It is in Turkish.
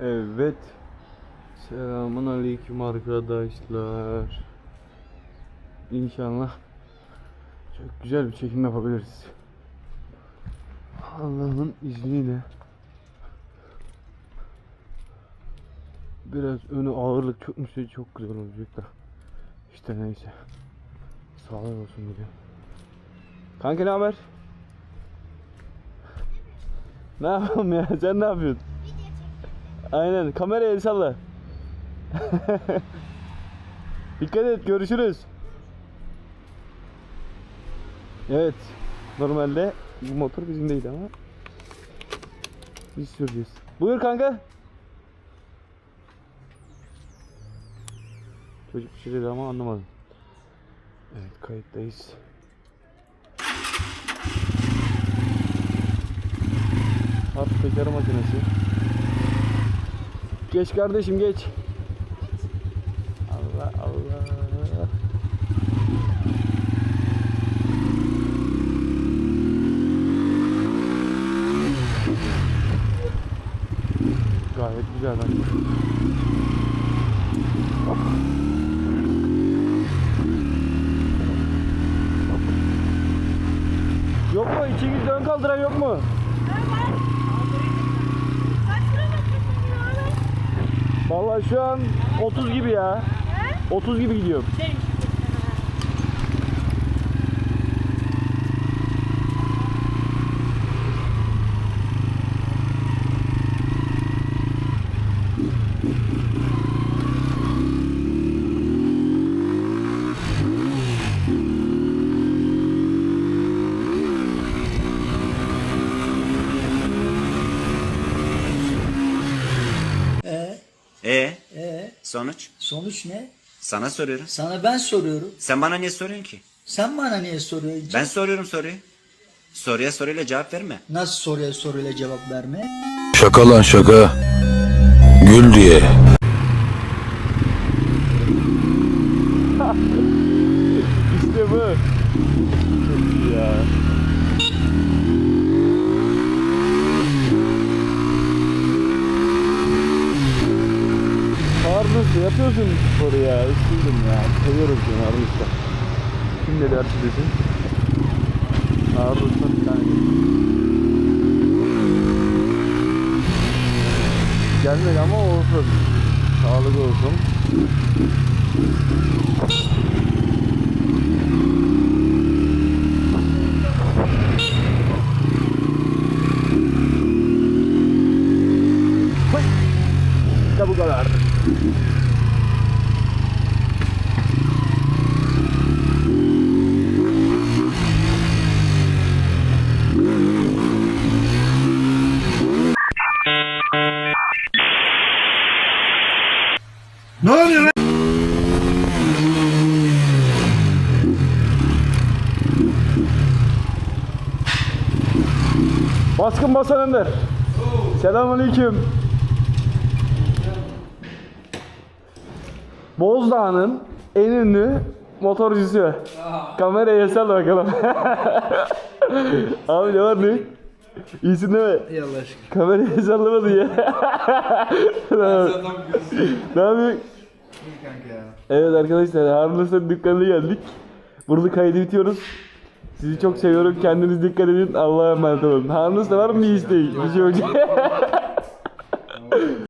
Evet. Selamun aleyküm arkadaşlar. İnşallah çok güzel bir çekim yapabiliriz. Allah'ın izniyle. Biraz önü ağırlık çökmüşse çok güzel olacak da. İşte neyse. Sağlık olsun diyorum. Kanka ne haber? Ne yapalım ya? Sen ne yapıyorsun? Aynen. Kameraya el salla. Dikkat et. Görüşürüz. Evet. Normalde bu motor bizim değil ama biz süreceğiz. Buyur kanka. Çocuk bir şey dedi ama anlamadım. Evet kayıttayız. At teker makinesi. Geç kardeşim geç. Allah Allah. Gayet güzel lan. Yok mu? İçiniz ön kaldıran yok mu? Vallahi şu an 30 gibi ya. 30 gibi gidiyorum. E, E e, sonuç? sonuç ne? Sana soruyorum. Sana ben soruyorum. Sen bana niye soruyorsun ki? Sen bana niye soruyorsun? Ben soruyorum soruyu. Soruya soruyla cevap verme. Nasıl soruya soruyla cevap verme? Şaka lan şaka. Gül diye. İşte bu. Çok iyi ya. Arnus yapıyorsun sporu ya. Üstündüm ya. Seviyorum seni Arnus'ta. Kim dersi desin? Arnus'tan bir tane Gelmedi ama olsun. Sağlık olsun. İşte bu kadar. Baskın basan Önder. Selamünaleyküm. Bozdağ'ın en ünlü motorcusu. Kameraya sal bakalım. Abi ne var ne? İyisin değil mi? Ey Allah aşkına. Kameraya sallamadın ya. ne yapıyorsun? Evet arkadaşlar Harun Usta'nın dükkanına geldik. Burada kaydı bitiyoruz. Sizi çok seviyorum. Kendiniz dikkat edin. Allah'a emanet olun. Harun Usta var mı bir isteği? Bir şey yok.